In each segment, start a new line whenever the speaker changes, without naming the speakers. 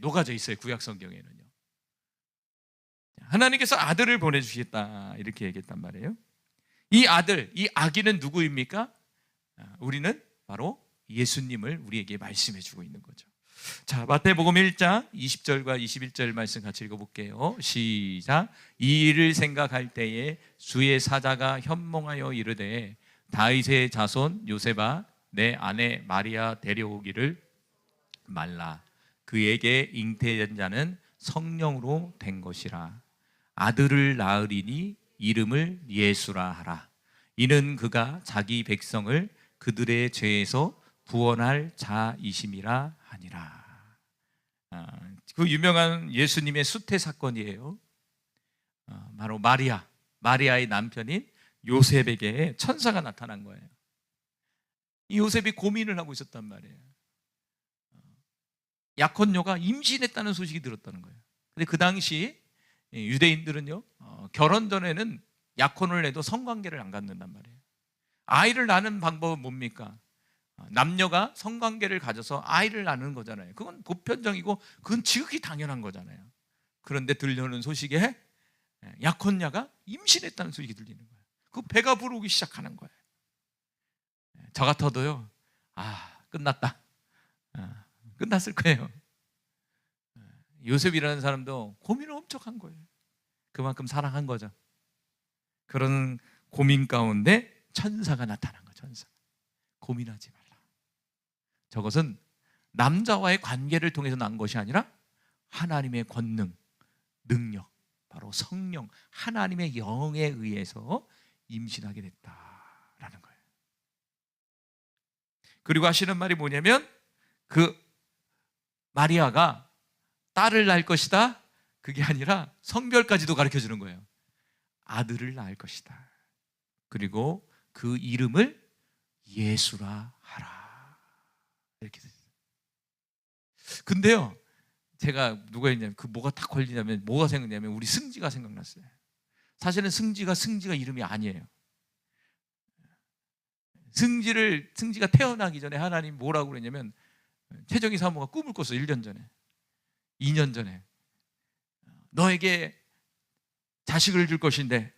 녹아져 있어요. 구약 성경에는요. 하나님께서 아들을 보내주시겠다 이렇게 얘기했단 말이에요. 이 아들, 이 아기는 누구입니까? 아, 우리는 바로 예수님을 우리에게 말씀해 주고 있는 거죠. 자, 마태복음 1장 20절과 21절 말씀 같이 읽어볼게요. 시작. 이 일을 생각할 때에 주의 사자가 현몽하여 이르되 다윗의 자손 요셉아 내 아내 마리아 데려오기를 말라. 그에게 잉태된 자는 성령으로 된 것이라. 아들을 낳으리니 이름을 예수라 하라. 이는 그가 자기 백성을 그들의 죄에서 구원할 자이심이라 하니라. 아, 그 유명한 예수님의 수태 사건이에요. 아, 바로 마리아, 마리아의 남편인 요셉에게 천사가 나타난 거예요. 이 요셉이 고민을 하고 있었단 말이에요. 약혼녀가 임신했다는 소식이 들었다는 거예요. 근데 그 당시 유대인들은요 어, 결혼 전에는 약혼을 해도 성관계를 안 갖는단 말이에요. 아이를 낳는 방법은 뭡니까? 어, 남녀가 성관계를 가져서 아이를 낳는 거잖아요. 그건 보편적이고 그건 지극히 당연한 거잖아요. 그런데 들려오는 소식에 예, 약혼녀가 임신했다는 소식이 들리는 거예요. 그 배가 부르기 시작하는 거예요. 예, 저 같아도요, 아 끝났다. 아, 끝났을 거예요. 요셉이라는 사람도 고민을 엄청 한 거예요. 그만큼 사랑한 거죠. 그런 고민 가운데 천사가 나타난 거 천사. 고민하지 말라. 저것은 남자와의 관계를 통해서 난 것이 아니라 하나님의 권능, 능력, 바로 성령, 하나님의 영에 의해서 임신하게 됐다라는 거예요. 그리고 하시는 말이 뭐냐면 그 마리아가 딸을 낳을 것이다. 그게 아니라 성별까지도 가르쳐 주는 거예요. 아들을 낳을 것이다. 그리고 그 이름을 예수라 하라. 이렇게 됐어요. 근데요, 제가 누가 했냐면 그 뭐가 딱 걸리냐면 뭐가 생각나냐면 우리 승지가 생각났어요. 사실은 승지가 승지가 이름이 아니에요. 승지를 승지가 태어나기 전에 하나님 뭐라고 그랬냐면 최정희 사모가 꿈을 꿨어 1년 전에. 2년 전에. 너에게 자식을 줄 것인데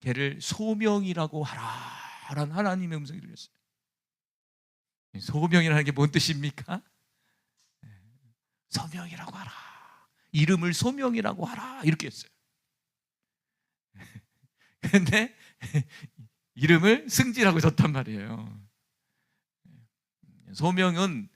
걔를 소명이라고 하라. 라는 하나님의 음성이 들렸어요. 소명이라는 게 뭔 뜻입니까? 소명이라고 하라. 이름을 소명이라고 하라. 이렇게 했어요. 근데 이름을 승지라고 줬단 말이에요 소명은